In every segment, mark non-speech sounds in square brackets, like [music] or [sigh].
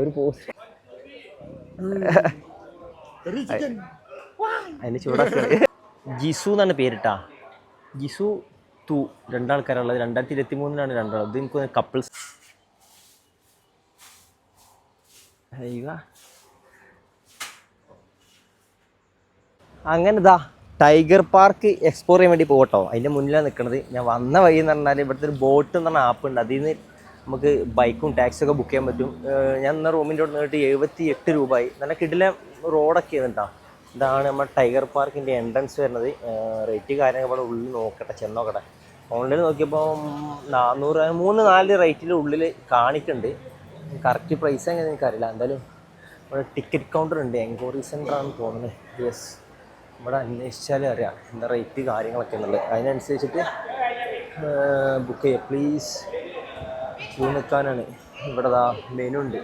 ഒരു പോസ്റ്റ് അതിന് ചൂടാക്കി ജിസു എന്നാണ് പേരിട്ടാ. ജിസു തു രണ്ടാൾക്കാരുള്ളത്. രണ്ടായിരത്തി ഇരുപത്തി മൂന്നിലാണ് രണ്ടാൾ ഇത് എനിക്ക് കപ്പിൾസ് അങ്ങനെ ഇതാ ടൈഗർ പാർക്ക് എക്സ്പ്ലോർ ചെയ്യാൻ വേണ്ടി പോകട്ടോ. അതിന്റെ മുന്നിലാണ് നിൽക്കുന്നത് ഞാൻ വന്ന വഴി എന്ന് പറഞ്ഞാൽ ഇവിടുത്തെ ഒരു ബോട്ട് എന്ന് പറഞ്ഞ ആപ്പ് ഉണ്ട്. അതിൽ നിന്ന് നമുക്ക് ബൈക്കും ടാക്സും ഒക്കെ ബുക്ക് ചെയ്യാൻ പറ്റും. ഞാൻ ഇന്ന റൂമിന്റെ അവിടെ നിന്നിട്ട് എഴുപത്തി എട്ട് രൂപയായി നല്ല കിടില റോഡൊക്കെ കേട്ടോ ഇതാണ് നമ്മുടെ ടൈഗർ പാർക്കിന്റെ എൻട്രൻസ് വരുന്നത്. റേറ്റ് കാര്യങ്ങൾ ഇവിടെ ഉള്ളിൽ നോക്കട്ടെ ചെന്നോക്കട്ടെ ഓൺലൈനിൽ നോക്കിയപ്പോൾ നാനൂറ് മൂന്ന് നാല് റേറ്റിന്റെ ഉള്ളിൽ കാണിക്കുന്നുണ്ട് കറക്റ്റ് പ്രൈസ് എങ്ങനെ എനിക്കറിയില്ല. എന്തായാലും ഇവിടെ ടിക്കറ്റ് കൗണ്ടർ ഉണ്ട്. എൻക്വയറി സെന്റർ ആണെന്ന് തോന്നുന്നത് യെസ് ഇവിടെ അന്വേഷിച്ചാലേ അറിയാം എന്താ റേറ്റ് കാര്യങ്ങളൊക്കെ എന്നുള്ളത്. അതിനനുസരിച്ചിട്ട് ബുക്ക് ചെയ്യുക പ്ലീസ് ക്യൂ നിൽക്കാനാണ്. ഇവിടെ ദാ മെനു ഉണ്ട്.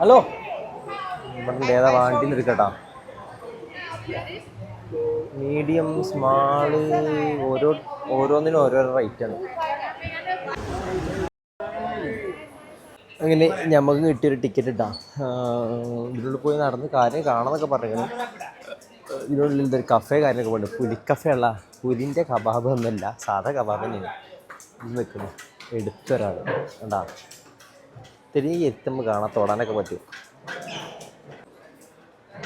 ഹലോ? ഇവിടെ ഏതാ വാണ്ടി നിൽക്കട്ടാ. മീഡിയം സ്മാൾ ഓരോ ഓരോന്നിനും ഓരോരോ റേറ്റാണ് അങ്ങനെ നമുക്ക് കിട്ടിയൊരു ടിക്കറ്റ് ഇട്ടാ. ഇതിനുള്ളിൽ പോയി നടന്ന് കാര്യം കാണാന്നൊക്കെ പറയുന്നത് ഇതിനുള്ളിൽ ഇതൊരു കഫേ കാര്യമൊക്കെ പോയിട്ടുണ്ട് പുലിക്കഫേ അല്ല പുലിന്റെ കബാബ് ഒന്നുമല്ല. സാധാ കബാബ് തന്നെയാണ്. ഇത് നിൽക്കുന്നു. എടുത്തൊരാൾ കണ്ടാ? തിരികെ എത്തുമ്പോൾ കാണാൻ തൊടാനൊക്കെ പറ്റും.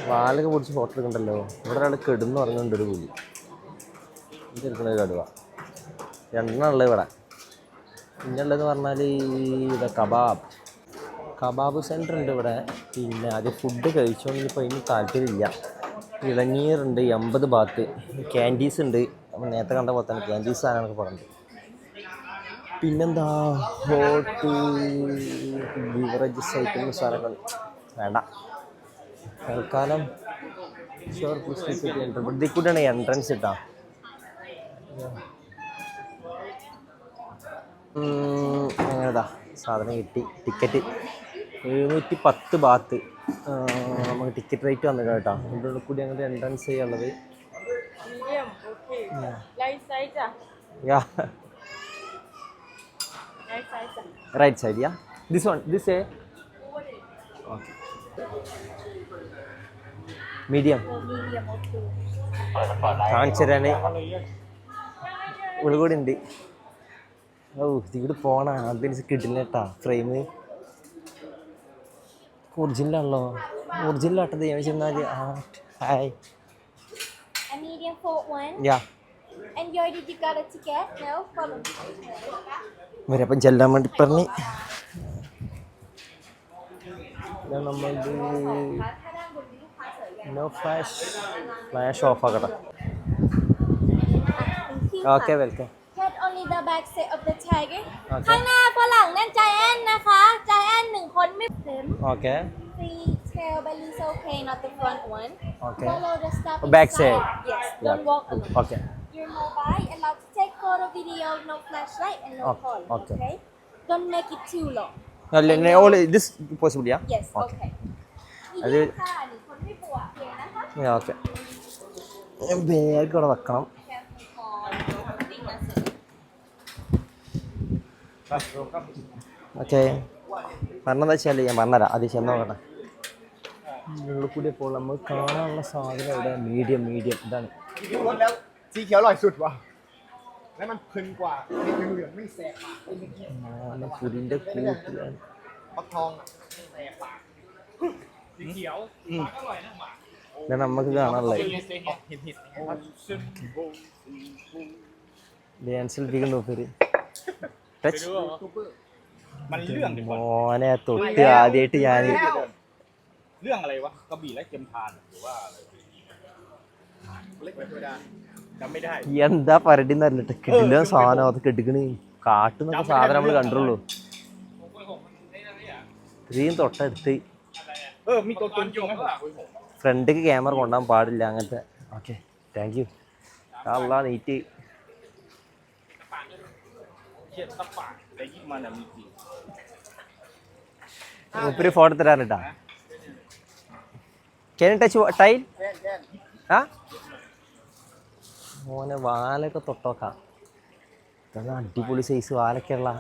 വാലൊക്കെ പൊടിച്ച് ഫോട്ടോ എടുക്കണ്ടല്ലോ? ഇവിടെ ഒരാൾ കെടുന്ന് പറഞ്ഞുകൊണ്ട് ഒരു പുലി. എടുക്കുന്ന ഒരു കടുവ. രണ്ടെണ്ണം ഉള്ളത് ഇവിടെ. പിന്നുള്ളതെന്ന് പറഞ്ഞാൽ ഈ കബാബ്. കബാബ് സെന്റർ ഉണ്ട് ഇവിടെ. പിന്നെ അത് ഫുഡ് കഴിച്ചുകൊണ്ട് ഇപ്പോൾ അതിന് താല്പര്യമില്ല. ഇളനീറുണ്ട് എൺപത് ബാത്ത് ക്യാൻഡീസ് ഉണ്ട്. നേരത്തെ കണ്ട പോലെ തന്നെ ക്യാൻഡീസ് സാധനങ്ങളൊക്കെ പറഞ്ഞത് പിന്നെന്താ? ഹോട്ട് ബിവറേജസ് ഐറ്റം സാധനങ്ങൾ. വേണ്ട. തൽക്കാലം ഷുവർ കൂടെയാണ് എൻട്രൻസ് ഇട്ടാ. അങ്ങനെതാ. സാധനം കിട്ടി. ടിക്കറ്റ്. എഴുന്നൂറ്റി പത്ത് ബാത്ത്. നമുക്ക് ടിക്കറ്റ് റേറ്റ് വന്നു കേട്ടോ. ഇതിന്റെ കൂടി അങ്ങോട്ട് എൻട്രൻസ് ചെയ്യാനുള്ളത്. Yeah. Right yeah this one this a okay medium Oh, medium, okay. കാണിച്ചു തരാന് ഇവിടെ ഉണ്ട് ഓ ഇവിടെ പോണ. അതിന് കിട്ടില്ല കേട്ടാ ഫ്രെയിം ഒറിജിനലാണല്ലോ. ഒറിജിനലാട്ടത്. ഞാൻ ചെന്നാൽ hi. A medium for one. Yeah And you already did got a ticket? No? Follow me. ഇവരപ്പം ചെല്ലാൻ വേണ്ടി പറഞ്ഞ് ഞാൻ നമ്മളത് no flash flash off ആക്കട്ടെ okay welcome Get only the back set of the tiger. โอเค ข้างหน้าฝรั่งนั่นใจแอนนะคะใจแอนหนึ่งคนไม่เต็ม okay Free tail belly is okay, not the front one. Okay. Follow the step Back inside. set. Yes, don't walk alone. Okay You're mobile, allowed to take photo, video, no flashlight and no Okay, call. okay. Okay. Don't make it too long. അല്ല all this possible yeah Yes. Okay Okay. അത്นี่ค่ะหนึ่งคนไม่ปวดเพียงนะคะ okay bag ഇവിടെ വെക്കണം okay പറഞ്ഞതെന്ന് വെച്ചാൽ ഞാൻ പറഞ്ഞുതരാം അത് ചെന്ന് നോക്കട്ടെ ഉള്ളിൽ കൂടി ഇപ്പോൾ നമ്മൾ കാണാനുള്ള സാധനം ഇവിടെ മീഡിയം മീഡിയം ഇതാണ് ที่รถแล้ว สีเขียวอร่อยสุดว่ะ แล้วมันเพลินกว่าเห็ดเหลืองๆไม่แสบปากเป็นเงี้ย ആന പുലിൻ്റെ കൂട്ടിലാണ് ฟักทองอ่ะแสบปาก ഇത് നമുക്ക് കാണാനുള്ളത് ออกเห็ดเห็ดๆนะครับ ഡാൻസിൽ ഇരിക്കുന്ന പേര് ടച്ച് มันเรื่องดีกว่า മോനെ തൊട്ട് ആദ്യമായിട്ട് ഞാൻ เรื่องอะไรวะกระบี่และเกมทานหรือว่าอะไร เล็กกว่าธรรมดา จำไม่ได้ എന്താ പരടി നല്ലിട്ട് കിടില സാധനം അത് കെട്ടിക്കണേ കാട്ടുന്ന സാധനം നമ്മൾ കണ്ടുള്ളൂ ഇത്രയും തൊട്ടടുത്ത് ഫ്രണ്ടിക്ക് ക്യാമറ കൊണ്ടാൻ പാടില്ല അങ്ങനത്തെ. ഓക്കെ താങ്ക് യു അള്ള നീറ്റ് ഫോട്ടോ തരാനിട്ടാ ടച്ച് ടൈൽ ആ? മോനെ വാലൊക്കെ തൊട്ടോക്കാം. നല്ല അടിപൊളി സൈസ് വാലൊക്കെയുള്ള.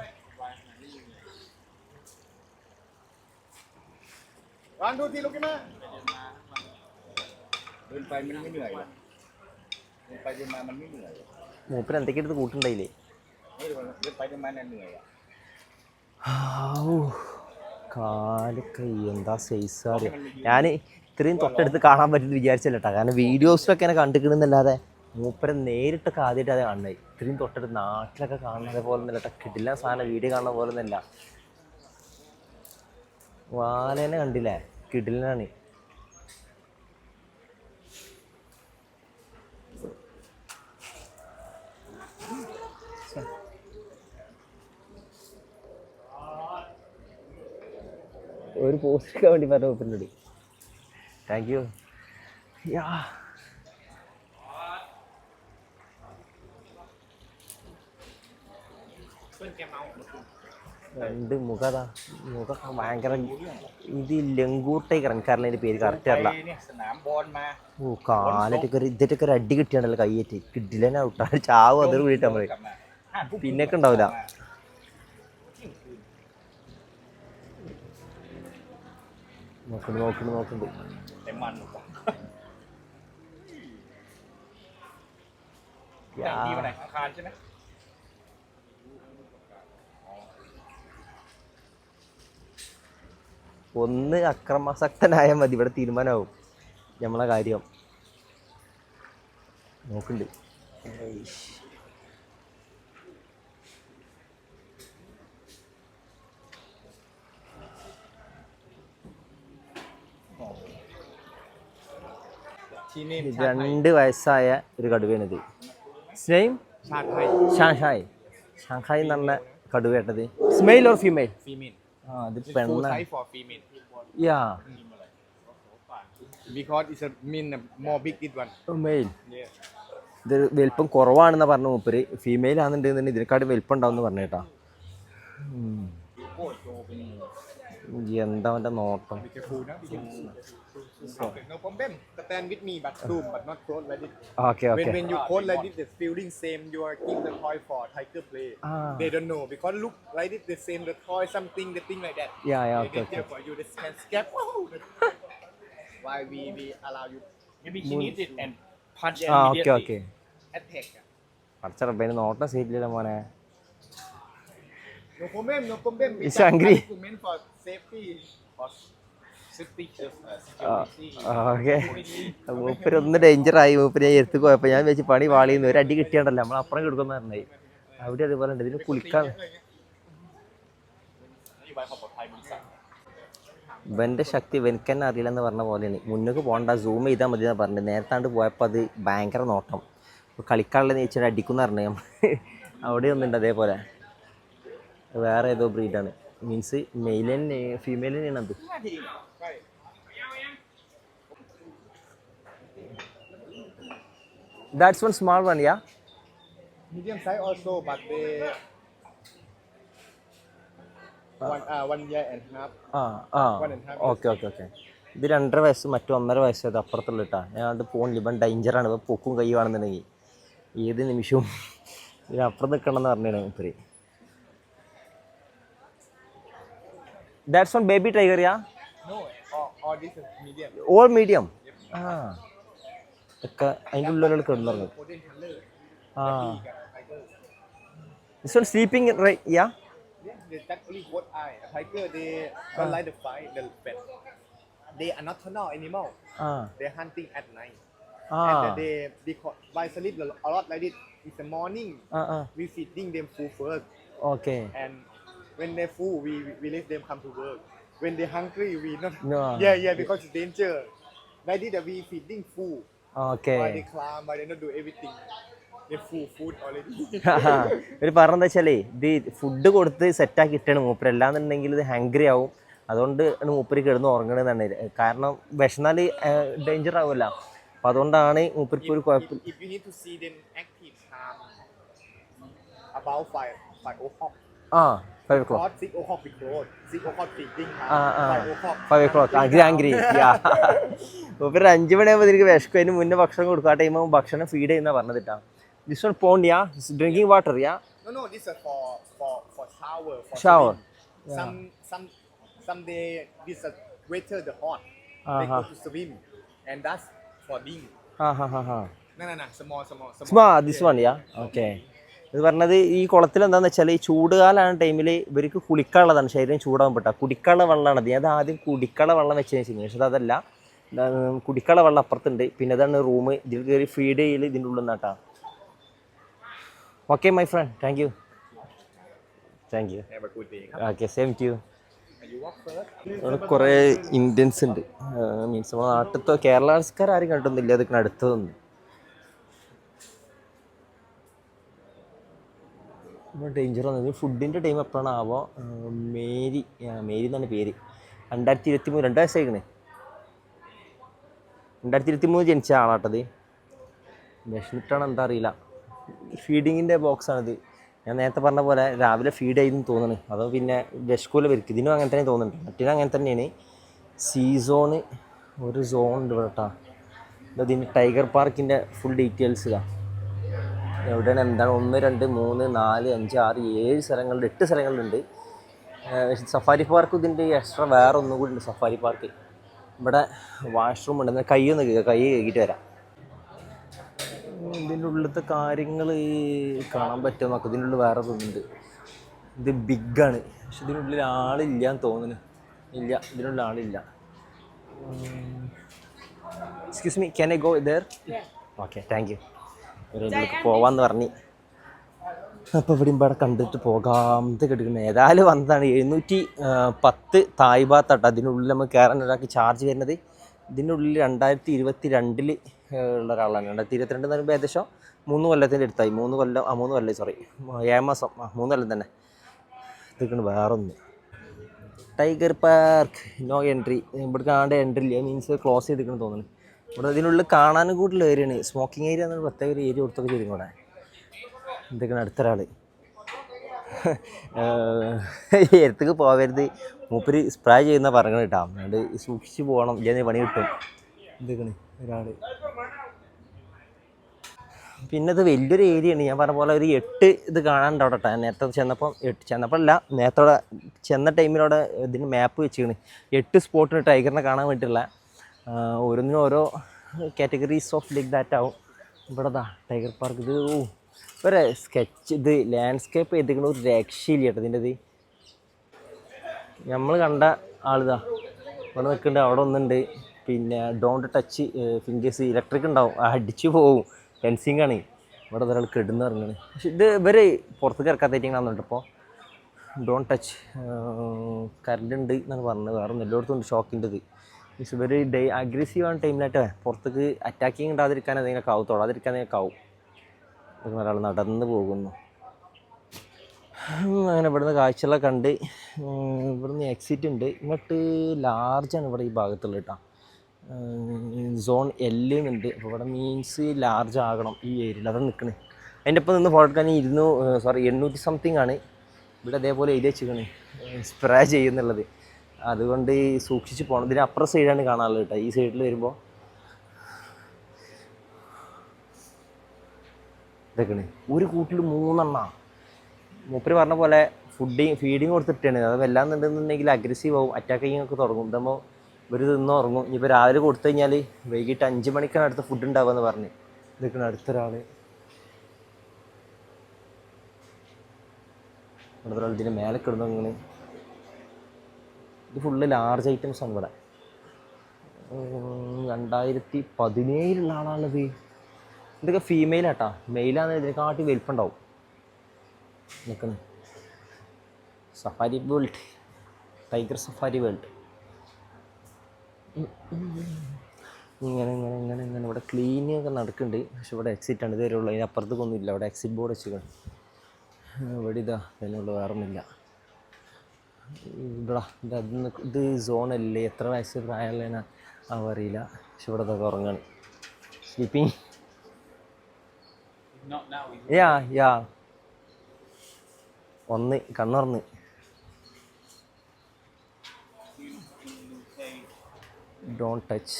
മൂപ്പര് എന്തൊക്കെ എടുത്ത് കൂട്ടുണ്ടായില്ലേ? കൈ എന്താ സൈസ് അറിയാം ഞാൻ ഇത്രയും തൊട്ടടുത്ത് കാണാൻ പറ്റുമെന്ന് വിചാരിച്ചല്ലേട്ടാ കാരണം വീഡിയോസിലൊക്കെ എന്നെ കണ്ടിക്കണമെന്നല്ലാതെ മൂപ്പരെ നേരിട്ടൊക്കെ ആദ്യമായിട്ട് അത് കാണുന്നത്. ഇത്രയും തൊട്ടടുത്ത് നാട്ടിലൊക്കെ കാണുന്നത് പോലെ ഒന്നല്ല കിടില്ല സാധനം വീഡിയോ കാണുന്ന പോലെ ഒന്നല്ല വാലേനെ കണ്ടില്ലേ? കിടിലാണ് ഒരു പോസ്റ്റ് വേണ്ടി പറഞ്ഞു മൂപ്പരിനോട്. താങ്ക് യു യാ. രണ്ട് മുഖതാ. മുഖ ഭയങ്കര ഇത് ലങ്കൂട്ടേക്കാണ് എനിക്കറിയില്ല എന്റെ പേര് കറക്റ്റ് അറിയില്ല ഓ കാലറ്റൊക്കെ ഒരു ഒരു അടി കിട്ടിയാണല്ലോ കയ്യേറ്റ്. കിഡിലനെ ഔട്ടാ. ചാവും അതിൽ വീട്ടാ നമ്മൾ പിന്നൊക്കെ ഉണ്ടാവില്ല നോക്കുന്നുണ്ട് നോക്കുന്നുണ്ട് നോക്കുന്നുണ്ട് കാണിച്ചേ ഒന്ന് അക്രമാസക്തനായാൽ മതി. ഇവിടെ തീരുമാനമാവും. നമ്മളെ കാര്യം. നോക്കുന്നുണ്ട് രണ്ട് വയസ്സായ ഒരു കടുവയാണിത്. Same Shanghai. ഷാങ്ഹായ്. എന്നുള്ള കടുവയാട്ടത്. Male or female female size for female. Yeah. Because it's a mean more big it one. Oh, male Yeah. ഇത് വലിപ്പം കുറവാണെന്ന് പറഞ്ഞു മൂപ്പര്. ഫീമെയിൽ ആണെന്നുണ്ടെന്നുണ്ടെങ്കിൽ ഇതിനെക്കാട്ടും വലിപ്പം ഉണ്ടാവും പറഞ്ഞു കേട്ടാ hmm. എന്താ അവന്റെ നോട്ടം? Okay, no problem stand with me but zoom but not close like this okay when okay when you close like this the feeling same you are keep the toy for tiger play Ah. they don't know because look like this the same the toy something the thing like that Yeah, yeah, They okay, get there for you the can scare why we we allow you maybe he needs it and punch ആ okay immediately okay attack പടച്ചറപ്പേന് നോട്ടം സീറ്റില്ല മോനെ no problem no problem we It's just angry. document for safety for okay. മൂപ്പര് ഒന്ന് ഡേഞ്ചറായി മൂപ്പര് ഞാൻ എടുത്ത് പോയപ്പോ ഞാൻ വെച്ച് പണി വാളിന്ന്. ഒരു അടി കിട്ടിയാണ്ടല്ലോ. നമ്മൾ അപ്പുറം കിടക്കുന്ന പറഞ്ഞായി അവിടെ അതുപോലെ ഉണ്ട്. ഇതിന് കുളിക്കാൻ. ഇവന്റെ ശക്തി ഇവനിക്ക് തന്നെ അറിയില്ല എന്ന് പറഞ്ഞ പോലെയാണ്. മുന്നോട്ട് പോകണ്ട. സൂം ചെയ്താൽ മതി എന്നാണ് പറഞ്ഞത്. നേരത്താണ്ട് പോയപ്പോൾ അത് ഭയങ്കര നോട്ടം. കളിക്കാനുള്ള നീച്ചിട്ട് അടിക്കുന്ന പറഞ്ഞു അവിടെ ഒന്നുണ്ട് അതേപോലെ. വേറെ ഏതോ ബ്രീഡാണ് മീൻസ് മെയിലിന് ഫീമെയിലിനാണ് അത്. That's one small one, yeah? medium size also but they one uh, one year and half. ആ ആ One and a years. Okay okay okay ഇത് രണ്ടര വയസ്സ് മറ്റു ഒന്നര വയസ്സ് അത് അപ്പുറത്തുള്ള ഇട്ടാ. ഞാൻ അത് പോണില്ല ഇവൻ ഡേഞ്ചറാണ് ഇപ്പം പൊക്കും കൈവാണെന്നുണ്ടെങ്കിൽ ഏത് നിമിഷവും ഇതിനപ്പുറം നിൽക്കണം എന്ന് പറഞ്ഞാണ് ഇപ്പര് that's on baby tiger yeah no all, all this is medium. All medium ആ ഒക്കെ അതിൻ്റെ ഉള്ളിലുള്ള കിടന്നുറങ്ങും golden color ആ tiger this one sleeping yeah yeah, they that only both eye a tiger they don't like the fight the pet they are nocturnal animal ആ they're hunting at night ആ and then they because why sleep a lot like this in the morning ആ ആ we feeding them food first okay and when they're full we we let them come to work when they're hungry we not No. yeah yeah because it's danger like this that we feeding food Okay why they climb why they not do everything. They full food already. ഒരു പറഞ്ഞെന്താ വെച്ചാലേ ഇത് food കൊടുത്ത് സെറ്റാക്കി ഇട്ടാണ് മൂപ്പര്. അല്ലാന്നുണ്ടെങ്കിൽ ഇത് ഹാങ്ക്രി ആവും. അതുകൊണ്ട് ആണ് മൂപ്പര് കിടന്ന് ഉറങ്ങണമെന്നാണ് കാരണം വിഷന്നാൽ ഡേഞ്ചർ ആവുമല്ല. അപ്പം അതുകൊണ്ടാണ് മൂപ്പർക്ക് ഒരു കുഴപ്പം. if, if you need to see them active time about five five o'clock ആ. Five o'clock Close, six o'clock we close six o'clock feeding time ആ ആ five o'clock five o'clock angry angry മൂപ്പര് അഞ്ച് മണിയാകുമ്പോൾ എനിക്ക് വിശക്കും അതിന് മുന്നേ ഭക്ഷണം കൊടുക്കും ആ ടൈം ഭക്ഷണം ഫീഡ് ചെയ്യുന്ന പറഞ്ഞതിട്ടാ this one pond yeah drinking water yeah no no this is for for for shower for Shower. swimming. some some someday this is weather the hot they Uh-huh. go to swim and that's for ding ആ ഹാ ഹാ ഹാ no no no small small small small this one yeah okay ഇത് പറഞ്ഞത് ഈ കുളത്തിൽ എന്താന്ന് വെച്ചാൽ ഈ ചൂടുകാലാണ് ടൈമിൽ ഇവർക്ക് കുളിക്കാനുള്ളതാണ് ശരീരം ചൂടാകാൻ പെട്ട കുടിക്കാനുള്ള വെള്ളമാണ്. അത് ആദ്യം കുടിക്കാനുള്ള വെള്ളം വെച്ചതിന് ശരി പക്ഷേ അതല്ല കുടിക്കാനുള്ള വെള്ളം അപ്പുറത്തുണ്ട്. പിന്നെ അതാണ് റൂം ഇതിൽ കയറി ഫീഡ് ചെയ്യൽ ഇതിന്റെ ഉള്ളിൽ നിന്നാട്ടാ okay my friend thank you thank you okay same too കുറേ ഇന്ത്യൻസ് ഉണ്ട്. മീൻസ് നമ്മുടെ നാട്ടിലത്തെ കേരളക്കാർ ആരും കണ്ടൊന്നുമില്ല അതൊക്കെ അടുത്തതൊന്നും. ഡേഞ്ചർ വന്നത് ഫുഡിന്റെ ടൈം എപ്പോഴാണ് ആവോ മേരി മേരി എന്നാണ് പേര്. രണ്ടായിരത്തി ഇരുപത്തി മൂന്ന് രണ്ട് വയസ്സായിക്കണേ. രണ്ടായിരത്തി ഇരുപത്തി മൂന്ന് ജനിച്ച ആളാട്ടത് വിഷമിട്ടാണ് എന്താ അറിയില്ല. ഫീഡിങ്ങിന്റെ ബോക്സാണിത് ഞാൻ നേരത്തെ പറഞ്ഞ പോലെ രാവിലെ ഫീഡ് ചെയ്തെന്ന് തോന്നുന്നു അതോ പിന്നെ വിഷക്കൂല വരിക്കും ഇതിനും അങ്ങനെ തന്നെ തോന്നുന്നുണ്ട് മറ്റിനും അങ്ങനെ തന്നെയാണ്. സീസോണ് ഒരു സോൺ ഉണ്ട് ഇവിടെ കേട്ടോ ഇതിന് ടൈഗർ പാർക്കിന്റെ ഫുൾ ഡീറ്റെയിൽസ് ഇതാ. എവിടെയാണ്? എന്താണ്? ഒന്ന് രണ്ട് മൂന്ന് നാല് അഞ്ച് ആറ് ഏഴ് സ്ഥലങ്ങളുണ്ട്. എട്ട് സ്ഥലങ്ങളുണ്ട്. സഫാരി പാർക്ക് ഇതിന്റെ എക്സ്ട്രാ വേറെ ഒന്നും കൂടി ഉണ്ട് സഫാരി പാർക്ക്. ഇവിടെ വാഷ്റൂം ഉണ്ട്. എന്നാൽ കൈ ഒന്ന് കൈ കഴുകിയിട്ട് വരാം. ഇതിന്റെ ഉള്ളിലത്തെ കാര്യങ്ങൾ കാണാൻ പറ്റുമോ നോക്കാം. ഇതിന്റെ ഉള്ളിൽ വേറെ തോന്നുന്നുണ്ട് ഇത് ബിഗാണ്. പക്ഷെ ഇതിനുള്ളിൽ ആളില്ല എന്ന് തോന്നുന്നു. ഇല്ല ഇതിനുള്ളിൽ ആളില്ല. Excuse me can I go there okay thank you ഇതിലേക്ക് പോവാന്ന് പറഞ്ഞു. അപ്പോൾ ഇവിടെ ഇവിടെ കണ്ടിട്ട് പോകാം ഇത് കെടുക്കുന്നത് ഏതായാലും വന്നതാണ്. എഴുന്നൂറ്റി പത്ത് തായ് ഭാഗത്താട്ടോ അതിനുള്ളിൽ നമുക്ക് കയറാൻ ഒരാൾക്ക് ചാർജ് വരുന്നത്. ഇതിനുള്ളിൽ രണ്ടായിരത്തി ഇരുപത്തി രണ്ടിൽ ഉള്ള ഒരാളാണ്. രണ്ടായിരത്തി ഇരുപത്തിരണ്ട് എന്ന് പറയുമ്പോൾ ഏകദേശം മൂന്ന് കൊല്ലത്തിന്റെ അടുത്തായി. മൂന്ന് കൊല്ലം ആ മൂന്ന് കൊല്ലം സോറി ഏഴ് മാസം ആ മൂന്ന് കൊല്ലം തന്നെ. ഇതൊക്കെയാണ് വേറൊന്ന്. Tiger park no entry. ഇവിടെ കാണേണ്ട എൻട്രി ഇല്ല മീൻസ് ക്ലോസ് ചെയ്തിരിക്കണം തോന്നുന്നു. ഇവിടെ ഇതിനുള്ളിൽ കാണാനും കൂടുതൽ ഏരിയയാണ്. സ്മോക്കിംഗ് ഏരിയ എന്നൊരു പ്രത്യേക ഒരു ഏരിയ കൊടുത്തൊക്കെ ചെയ്തു കൂടെ എന്തൊക്കെയാണ് അടുത്തൊരാൾ എടുത്തേക്ക് പോകരുത്. മൂപ്പര് സ്പ്രേ ചെയ്യുന്ന പറയണം കേട്ടോ. അതുകൊണ്ട് സൂക്ഷിച്ച് പോകണം. ഇല്ലെങ്കിൽ പണി കിട്ടും. എന്തൊക്കെയാണ് ഒരാൾ പിന്നെ അത് വലിയൊരു ഏരിയയാണ് ഞാൻ പറഞ്ഞ പോലെ ഒരു എട്ട് ഇത് കാണാനുണ്ട് അവിടെ കേട്ടോ. നേരത്തെ ചെന്നപ്പം എട്ട് ചെന്നപ്പോഴല്ല നേരത്തെ ചെന്ന ടൈമിലവിടെ ഇതിന് മാപ്പ് വെച്ചിരുന്നു എട്ട് സ്പോട്ടിന് ടൈഗറിനെ കാണാൻ വേണ്ടിയിട്ടുള്ള. ഓരോന്നിനും ഓരോ കാറ്റഗറീസ് ഓഫ് ലൈക്ക് ദാറ്റ് ആവും. ഇവിടെ ദാ ടൈഗർ പാർക്ക് ഇത് ഓ ഒരു സ്കെച്ച് ഇത് ലാൻഡ്സ്കേപ്പ് ചെയ്തിരിക്കണ ഒരു രക്ഷയില്ല കേട്ടോ ഇതിന്റെ ഇത്. നമ്മൾ കണ്ട ആളിതാ ഇവിടെ നിൽക്കുന്നുണ്ട് അവിടെ ഒന്നുണ്ട്. പിന്നെ ഡോണ്ട് ടച്ച് ഫിംഗേഴ്സ് ഇലക്ട്രിക് ഉണ്ടാവും. അടിച്ചു പോവും. ഫെൻസിങ് ആണ്. ഇവിടെ ഒരാൾ കെടുന്ന് ഇറങ്ങുന്നത് പക്ഷെ ഇത് ഇവർ പുറത്തേക്ക് ഇറക്കാത്തേറ്റിങ്ങാണെന്നുണ്ട് ഇപ്പോൾ ഡോണ്ട് ടച്ച് കറണ്ട് ഉണ്ട് എന്നാണ് പറഞ്ഞത്. വേറെ എല്ലായിടത്തും ഉണ്ട് ഷോക്കിന്റെ ഇത്. മീൻസ് ഇവർ ഡേ അഗ്രസീവ് ആണ് ടൈമിലായിട്ട് പുറത്തേക്ക് അറ്റാക്കിങ് ഉണ്ടാതിരിക്കാൻ അതിങ്ങനെ ആവും. തൊടാതിരിക്കാൻ ആവും. ഇങ്ങനെ ഒരാൾ നടന്ന് പോകുന്നു. അങ്ങനെ ഇവിടുന്ന് കാഴ്ചകളൊക്കെ കണ്ട് ഇവിടുന്ന് എക്സിറ്റ് ഉണ്ട് ഇങ്ങോട്ട് ലാർജാണ് ഇവിടെ ഈ ഭാഗത്തുള്ള കേട്ടോ. സോൺ എല്ലുന്നുണ്ട് അപ്പോൾ ഇവിടെ മീൻസ് ലാർജ് ആകണം ഈ ഏരിയയിൽ അതാണ് നിൽക്കണേ അതിന്റെ ഒപ്പം നിന്ന് ഫോട്ടോ എടുക്കാൻ ഇരുന്നൂ സോറി എണ്ണൂറ്റി സംതിങ് ആണ്. ഇവിടെ അതേപോലെ എഴുതി വെച്ചിരിക്കണേ. സ്പ്രേ ചെയ്യുന്നുള്ളത്. അതുകൊണ്ട് ഈ സൂക്ഷിച്ച് പോകണം ഇതിന് അപ്പുറം സൈഡാണ് കാണാനുള്ളത് കേട്ടോ. ഈ സൈഡിൽ വരുമ്പോൾ ഇതൊക്കെയാണ്. ഒരു കൂട്ടിൽ മൂന്നെണ്ണ. മൂപ്പര് പറഞ്ഞ പോലെ ഫുഡിങ് ഫീഡിങ് കൊടുത്തിട്ടാണ്. അത് വല്ലാന്നുണ്ടെന്നുണ്ടെങ്കിൽ അഗ്രസീവ് ആവും. അറ്റാക്കിങ് ഒക്കെ തുടങ്ങും. ഇതാകുമ്പോൾ ഇവർ തിന്ന് ഉറങ്ങും. ഇനിയിപ്പോൾ രാവിലെ കൊടുത്തു കഴിഞ്ഞാൽ വൈകിട്ട് അഞ്ച് മണിക്കാണ് അടുത്ത ഫുഡ് ഉണ്ടാവുക പറഞ്ഞ്. ഇതൊക്കെയാണ് അടുത്തൊരാൾ അടുത്തൊരാൾ ഇതിന്റെ മേലെ കിടന്നു അങ്ങനെ ഇത് ഫുള്ള് ലാർജ് ഐറ്റംസ് ആണ് ഇവിടെ. രണ്ടായിരത്തി പതിനേഴിലുള്ള ആളാണത്. ഇതൊക്കെ ഫീമെയിൽ ആട്ടാ. മെയിലാന്ന് ഇതിനെക്കാട്ടി വലിപ്പുണ്ടാവും. നിൽക്കുന്നു safari world tiger safari world ഇങ്ങനെ ഇങ്ങനെ ഇങ്ങനെ ഇങ്ങനെ. ഇവിടെ ക്ലീനിങ് ഒക്കെ നടക്കുന്നുണ്ട്. പക്ഷെ ഇവിടെ എക്സിറ്റ് ആണ്. ഇതുവരെ ഉള്ളൂ. ഇല്ല ഇവിടെ എക്സിറ്റ് ബോർഡ് വെച്ചിട്ടുണ്ട് ഇവിടെ ഇതാ അതിനുള്ള വേറെ ഒന്നുമില്ല ഇവിടെ ഇത് സോണല്ലേ എത്ര വയസ്സ് പ്രായമുള്ളതിനാ അവ അറിയില്ല. പക്ഷെ ഇവിടെ ഇതൊക്കെ ഉറങ്ങാണ്. സ്ലീപ്പിംഗ്. യാ യാ ഒന്ന് കണ്ണുറന്ന്. ഡോണ്ട് ടച്ച്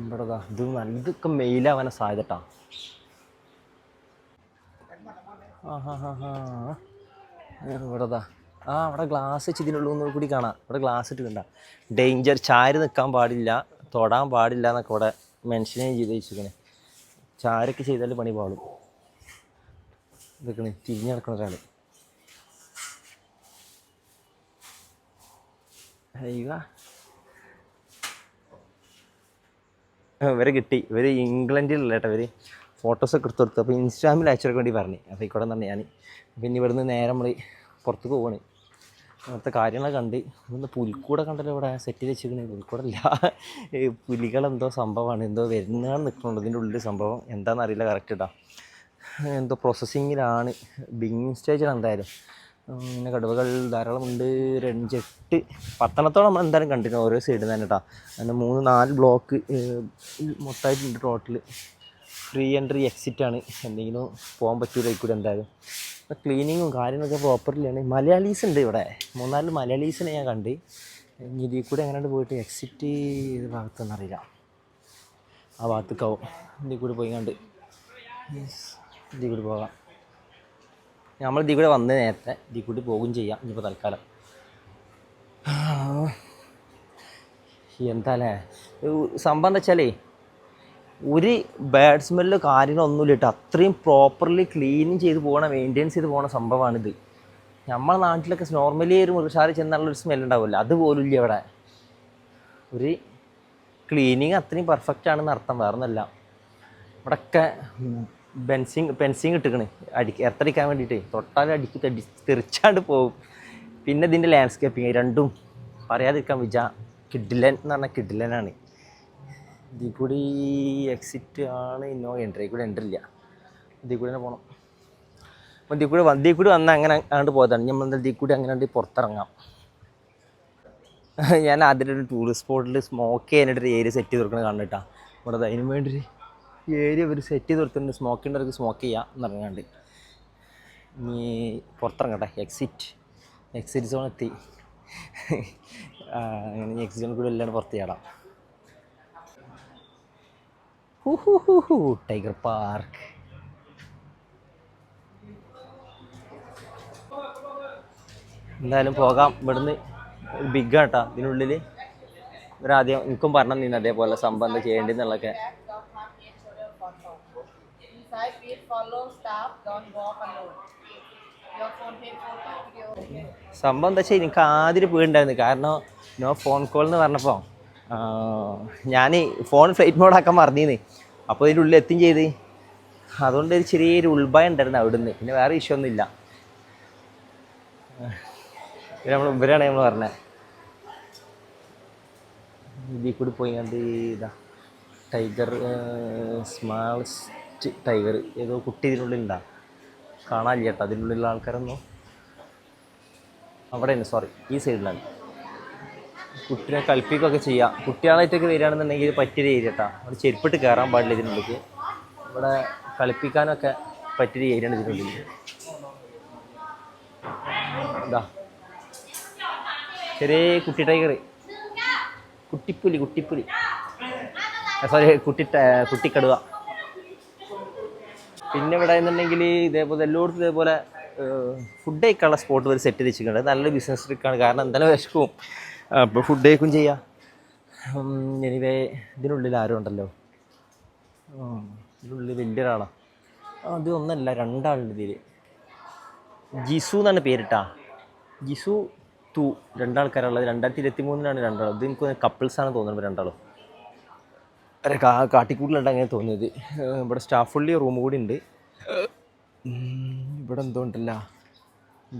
ഇവിടെ ദാ ഇത് നല്ല ഇതൊക്കെ സാധ്യതട്ടാ സാധ്യത ട്ടാ. ആ ഹാ ഹാ ഹാ ഇവിടെ ദാ ആ അവിടെ ഗ്ലാസ് വെച്ച് ഇതിനുള്ളൂ കൂടി കാണാം. ഇവിടെ ഗ്ലാസ് ഇട്ട് കണ്ട ഡേഞ്ചർ ചാരി നിൽക്കാൻ പാടില്ല തൊടാൻ പാടില്ല എന്നൊക്കെ ഇവിടെ മെൻഷൻ ചെയ്ത് വെച്ചിരിക്കണേ. ചാരൊക്കെ ചെയ്താൽ പണി പാടും. ഇതൊക്കെ തിരിഞ്ഞ് നടക്കുന്ന ഒരാൾ അയ്യോ ഇവരെ കിട്ടി. ഇവർ ഇംഗ്ലണ്ടിലുള്ള ഇവർ ഫോട്ടോസൊക്കെ എടുത്തു കൊടുത്തു. അപ്പോൾ ഇൻസ്റ്റാഗ്രാമിൽ അയച്ചെടുക്കാൻ വേണ്ടി പറഞ്ഞു. അപ്പോൾ ഇവിടെ തന്നെ ഞാൻ പിന്നെ ഇവിടുന്ന് നേരെ നമ്മൾ പുറത്തേക്ക് പോവാണ്. അങ്ങനത്തെ കാര്യങ്ങളൊക്കെ കണ്ട് ഇവിടുന്ന് പുൽക്കൂടെ കണ്ടല്ലോ ഇവിടെ സെറ്റ് വെച്ചിരിക്കണേ. ഈ പുലികളെന്തോ സംഭവമാണ്. എന്തോ വരുന്നതാണ് നിൽക്കുന്നുണ്ട് ഇതിന്റെ ഉള്ളിൽ സംഭവം എന്താണെന്ന് അറിയില്ല കറക്റ്റ് ഇട്ടാ എന്തോ പ്രോസസ്സിങ്ങിലാണ് ബിങ്ങിങ് സ്റ്റേജിൽ എന്തായാലും. പിന്നെ കടുവകൾ ധാരാളമുണ്ട് ഒരു അഞ്ചെട്ട് പത്തനത്തോളം നമ്മൾ എന്തായാലും കണ്ടിരുന്നു ഓരോ സൈഡിൽ തന്നെ കേട്ടോ അങ്ങനെ മൂന്ന് നാല് ബ്ലോക്ക് മൊത്തമായിട്ടുണ്ട് ടോട്ടൽ ഫ്രീ എൻട്രി എക്സിറ്റ് ആണ്. എന്തെങ്കിലും പോകാൻ പറ്റൂല കൂടെ എന്തായാലും. ക്ലീനിങ്ങും കാര്യങ്ങളൊക്കെ പ്രോപ്പർലിയാണ് മലയാളീസ് ഉണ്ട് ഇവിടെ. മൂന്നാൽ മലയാളീസിനെ ഞാൻ കണ്ട്. ഇനി ഇതിൽ കൂടെ എങ്ങനെയാണ് പോയിട്ട് എക്സിറ്റ് ഏത് ഭാഗത്തെന്ന് അറിയില്ല. ആ ഭാഗത്തേക്കാവും. ഇതിൽ കൂടെ പോയി കണ്ട്. ഇതിൽ കൂടി പോകാം. നമ്മൾ ഇതിൽ കൂടെ വന്ന് നേരത്തെ ഇതിൽ കൂടി പോകും ചെയ്യാം. ഇനിയിപ്പോൾ തൽക്കാലം. എന്താല്ലേ സംഭവം എന്താ വെച്ചാലേ ഒരു ബാഡ് കാര്യങ്ങളൊന്നുമില്ല കേട്ടോ അത്രയും പ്രോപ്പർലി ക്ലീനിങ് ചെയ്ത് പോകണ മെയിന്റെയിൻസ് ചെയ്ത് പോകണ സംഭവമാണിത്. നമ്മളെ നാട്ടിലൊക്കെ നോർമലി ഒരു മൃഗശാല ചെന്നാലുള്ളൊരു സ്മെൽ ഉണ്ടാവില്ല. അതുപോലും ഇല്ല ഇവിടെ. ഒരു ക്ലീനിങ് അത്രയും പെർഫെക്റ്റ് ആണെന്ന് അർത്ഥം വേറൊന്നല്ല. ഇവിടെയൊക്കെ ബെൻസിങ് പെൻസിങ് ഇട്ടിക്കണ്. അടിക്ക് എർത്തടിക്കാൻ വേണ്ടിയിട്ട്. തൊട്ടാലും അടിക്ക് തടി തെറിച്ചാണ്ട് പോകും. പിന്നെ ഇതിന്റെ ലാൻഡ്സ്കേപ്പിങ് രണ്ടും പറയാതിരിക്കാൻ വിചാ കിഡ്ലൻ എന്ന് പറഞ്ഞാൽ കിഡിലനാണ്. ഇതിൽ എക്സിറ്റ് ആണ് ഇന്നോ എൻട്രി കൂടെ എൻട്രി ഇല്ല. ഇതിൽ കൂടി തന്നെ പോകണം അപ്പോൾ ഇതിൽ കൂടി ഇതിൽ കൂടി വന്നാൽ അങ്ങനെ അങ്ങോട്ട് പോയതാണ്. നമ്മൾ ഇതിൽ കൂടി അങ്ങനെ ഉണ്ട് പുറത്തിറങ്ങാം. [laughs] ഞാൻ അതിലൊരു ടൂറിസ്റ്റ് സ്പോട്ടിൽ സ്മോക്ക് ചെയ്യാനായിട്ടൊരു ഏരിയ സെറ്റ് ചെയ്ത് കൊടുക്കണം കണ്ടിട്ടാ ഇവിടെ അതിന് വേണ്ടി ഒരു ഏരിയ ഒരു സെറ്റ് ചെയ്ത് കൊടുത്തിട്ടുണ്ട്. സ്മോക്കിന്റെ സ്മോക്ക് ചെയ്യാം എന്നറിയാണ്ട് ഇനി പുറത്തിറങ്ങട്ടെ. എക്സിറ്റ് എക്സിറ്റ് സോൺ എത്തി. [laughs] അങ്ങനെ എക്സിറ്റ് സോൺ കൂടി എല്ലാം പുറത്ത് ചാടാം. ടൈഗർ പാർക്ക് എന്തായാലും പോകാം. ഇവിടുന്ന് ബിഗ് ആട്ടാ ഇതിനുള്ളിൽ ഇവരാദ്യം എനിക്കും പറഞ്ഞു നിന്ന് അതേപോലെ സംബന്ധം video. സംഭവം എന്താ വെച്ചാൽ എനിക്ക് ആദ്യം പേടിണ്ടായിരുന്നു കാരണം നോ ഫോൺ കോൾ എന്ന് പറഞ്ഞപ്പോൾ ഞാൻ ഫോൺ ഫ്ലൈറ്റ് മോഡാക്കാൻ മറന്നീന്ന്. അപ്പോൾ ഇതിന്റെ ഉള്ളിൽ എത്തും ചെയ്ത്. അതുകൊണ്ട് ഒരു ചെറിയൊരു ഉൾഭയം ഉണ്ടായിരുന്നു അവിടുന്ന്. പിന്നെ വേറെ ഇഷ്യൂ ഒന്നുമില്ല നമ്മൾ ഇവരാണ് നമ്മൾ പറഞ്ഞത് ഇതിൽ കൂടി പോയി കണ്ട് ഇതാ ടൈഗർ സ്മാളസ്റ്റ് ടൈഗർ ഏതോ കുട്ടി ഇതിനുള്ളിൽ ഉണ്ടാ. കാണാനില്ല കേട്ടോ അതിനുള്ളിലുള്ള ആൾക്കാരൊന്നും. അവിടെയാണ് സോറി ഈ സൈഡിലാണ് കുട്ടിനെ കളിപ്പിക്കുകയൊക്കെ ചെയ്യാം. കുട്ടികളായിട്ടൊക്കെ വരികയാണെന്നുണ്ടെങ്കിൽ പറ്റിയ ഏരിയ കേട്ടോ അവിടെ ചെരുപ്പിട്ട് കയറാൻ പാടില്ല ഇതിനുള്ളിൽ ഇവിടെ കളിപ്പിക്കാനൊക്കെ പറ്റിയ ഏരിയ ആണ് ഇതിനുള്ളിൽ. ഇതാ. ചെറിയ കുട്ടി ടൈഗർ. കുട്ടിപ്പുലി കുട്ടിപ്പുലി. സോറി കുട്ടി കുട്ടിക്കടുക പിന്നെ ഇവിടെ എന്നുണ്ടെങ്കിൽ ഇതേപോലെ എല്ലായിടത്തും ഇതേപോലെ ഫുഡ് കഴിക്കാനുള്ള സ്പോട്ട് വരെ സെറ്റ് ചെയ്ത് വെച്ചിട്ടുണ്ട്. നല്ലൊരു ബിസിനസ് ട്രിക്കാണ് കാരണം എന്തായാലും വിശക്കും. അപ്പോൾ ഫുഡ് കഴിക്കും ചെയ്യാം? എനിവേ ഇതിനുള്ളിൽ ആരും ഉണ്ടല്ലോ. ഇതിനുള്ളിൽ വലിയൊരാളാണ് അത് ഒന്നല്ല രണ്ടാളുടെ ഇതിൽ ജിസു എന്നാണ് പേരിട്ടാ. ജിസു തു രണ്ടാൾക്കാരുള്ളത് രണ്ടായിരത്തി ഇരുപത്തി മൂന്നിലാണ് രണ്ടാളും. ഇത് എനിക്ക് കപ്പിൾസാണ് തോന്നുന്നത് രണ്ടാളും. അരെ കാ കാട്ടിക്കൂട്ടിലുണ്ട് അങ്ങനെ തോന്നിയത്. ഇവിടെ സ്റ്റാഫ് ഉള്ളി റൂം കൂടി ഉണ്ട്. ഇവിടെ എന്തോ ഉണ്ടല്ല.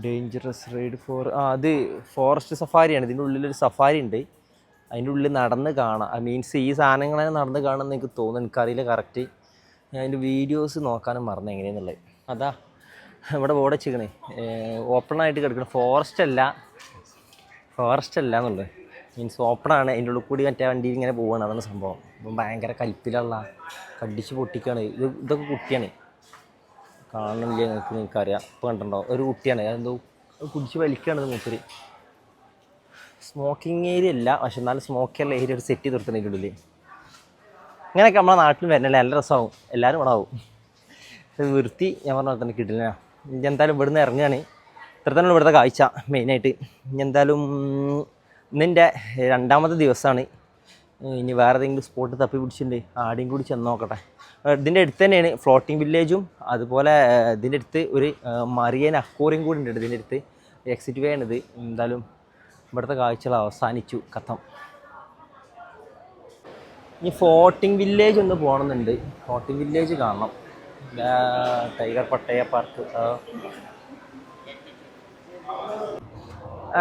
ഡേഞ്ചറസ് റൈഡ് ഫോർ ആ അത് ഫോറസ്റ്റ് സഫാരിയാണ് ഇതിന്റെ ഉള്ളിലൊരു സഫാരി ഉണ്ട്. അതിന്റെ ഉള്ളിൽ നടന്ന് കാണാം. മീൻസ് ഈ സാധനങ്ങളെ നടന്ന് കാണുമെന്ന് എനിക്ക് തോന്നുന്നു. എനിക്കറിയില്ല കറക്റ്റ് ഞാൻ അതിന്റെ വീഡിയോസ് നോക്കാനും മറന്നു. എങ്ങനെയെന്നുള്ളത്. അതാ. ഇവിടെ ബോർഡ് വെച്ചിരിക്കണേ. ഓപ്പൺ ആയിട്ട് കിടക്കണം ഫോറസ്റ്റ് അല്ല. ഫോറസ്റ്റ് അല്ല എന്നുള്ളത്. മീൻസ് ഓപ്പണാണ് അതിന്റെ ഉള്ളിൽ കൂടി മറ്റേ വണ്ടി ഇങ്ങനെ പോവുകയാണ് അതാണ് സംഭവം. അപ്പം ഭയങ്കര കൽപ്പിലുള്ള കടിച്ച് പൊട്ടിക്കുകയാണ്. ഇത് ഇതൊക്കെ കുട്ടിയാണ്. കാണണില്ല നിങ്ങൾക്ക് നിങ്ങൾക്ക് അറിയാം ഇപ്പോൾ കണ്ടിട്ടുണ്ടോ? ഒരു കുട്ടിയാണ്. അതെന്തോ കുടിച്ച് വലിക്കുകയാണ് ഇത് മൂപ്പര്. സ്മോക്കിംഗ് ഏരിയ അല്ല പക്ഷെ എന്നാലും സ്മോക്കിയുള്ള ഏരിയ ഒരു സെറ്റ് ചെയ്ത് കൊടുത്തിട്ടുണ്ട് ഇങ്ങനെയൊക്കെ നമ്മളെ നാട്ടിൽ വരണല്ലേ നല്ല രസമാവും. എല്ലാവരും ഇവിടെ ആവും. വൃത്തി ഞാൻ പറഞ്ഞ പോലെ തന്നെ കിട്ടില്ല എന്തായാലും ഇവിടുന്ന് ഇറങ്ങുകയാണ്. ഇത്ര തന്നെ ഇവിടുത്തെ കാഴ്ച മെയിനായിട്ട് ഇനി എന്തായാലും ഇന്നിന്റെ രണ്ടാമത്തെ ദിവസമാണ്. ഇനി വേറെ ഏതെങ്കിലും സ്പോട്ട് തപ്പി പിടിച്ചിട്ടുണ്ട് ആടെയും കൂടി ചെന്ന് നോക്കട്ടെ. ഇതിന്റെ അടുത്ത് തന്നെയാണ് ഫ്ലോട്ടിംഗ് വില്ലേജും അതുപോലെ ഇതിന്റെ അടുത്ത് ഒരു മറിയൻ അക്കോറിയും കൂടി ഉണ്ട് ഇതിന്റെ അടുത്ത്. എക്സിറ്റ് വേ ആണിത്. എന്തായാലും ഇവിടുത്തെ കാഴ്ചകൾ അവസാനിച്ചു കഥം. ഇനി ഫോർട്ടിംഗ് വില്ലേജ് ഒന്ന് പോകണമെന്നുണ്ട്. ഫോർട്ടിംഗ് വില്ലേജ് കാണണം. ടൈഗർ പട്ടയ പാർക്ക് ആ.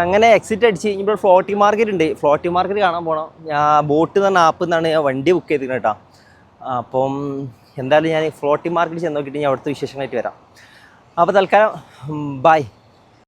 അങ്ങനെ എക്സിറ്റ് അടിച്ച് കഴിഞ്ഞപ്പോൾ ഫ്ലോട്ടി മാർക്കറ്റ് ഉണ്ട്. ഫ്ലോട്ടി മാർക്കറ്റ് കാണാൻ പോകണം ഞാൻ ബോട്ട് എന്ന ആപ്പ് നിന്നാണ് ഞാൻ വണ്ടി ബുക്ക് ചെയ്തിരിക്കുന്നത് കേട്ടോ അപ്പം എന്തായാലും ഞാൻ ഫ്ലോട്ടി മാർക്കറ്റ് ചെന്ന് നോക്കിയിട്ട് ഞാൻ അവിടുത്തെ വിശേഷങ്ങളായിട്ട് വരാം. അപ്പോൾ തൽക്കാലം ബൈ